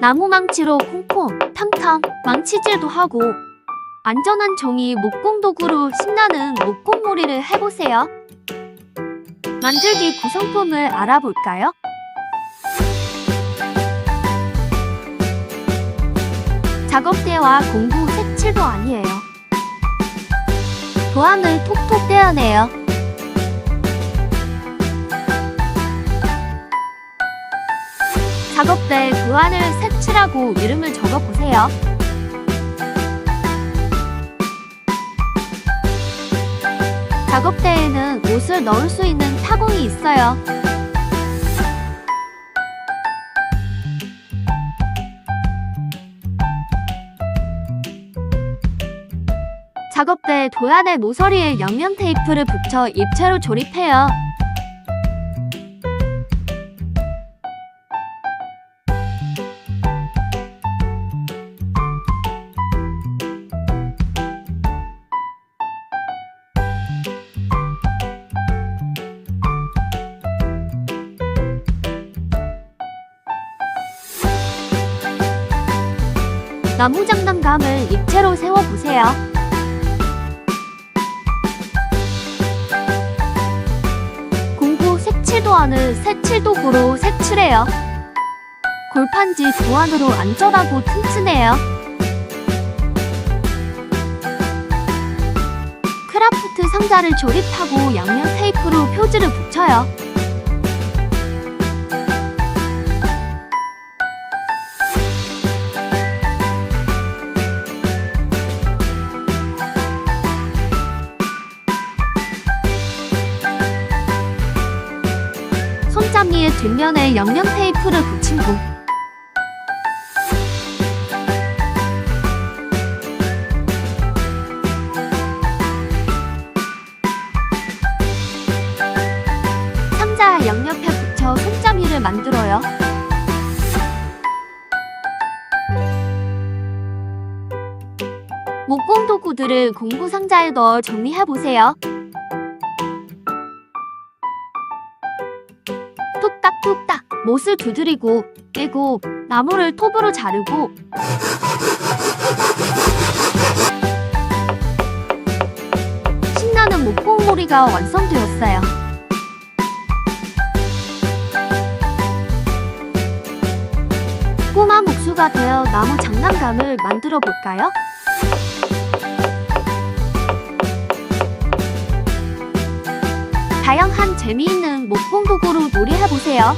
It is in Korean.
나무망치로 콩콩, 탕탕, 망치질도 하고 안전한 종이 목공 도구로 신나는 목공놀이를 해보세요. 만들기 구성품을 알아볼까요? 작업대와 공구 색칠도 아니에요. 도안을 톡톡 떼어내요. 작업대 도안을 색칠하고 이름을 적어보세요. 작업대에는 옷을 넣을 수 있는 타공이 있어요. 작업대 도안의 모서리에 양면 테이프를 붙여 입체로 조립해요. 나무 장난감을 입체로 세워보세요. 공구 색칠 도안을 색칠 도구로 색칠해요. 골판지 도안으로 안전하고 튼튼해요. 크라프트 상자를 조립하고 양면 테이프로 표지를 붙여요. 손잡이의 뒷면에 양면 테이프를 붙인 후 상자 양옆에 붙여 손잡이를 만들어요. 목공 도구들을 공구 상자에 넣어 정리해 보세요. 뚝딱뚝딱 못을 두드리고 떼고 나무를 톱으로 자르고 신나는 목공놀이가 완성되었어요. 꼬마 목수가 되어 나무 장난감을 만들어 볼까요? 다양한 재미있는 목공 도구로 놀이해보세요.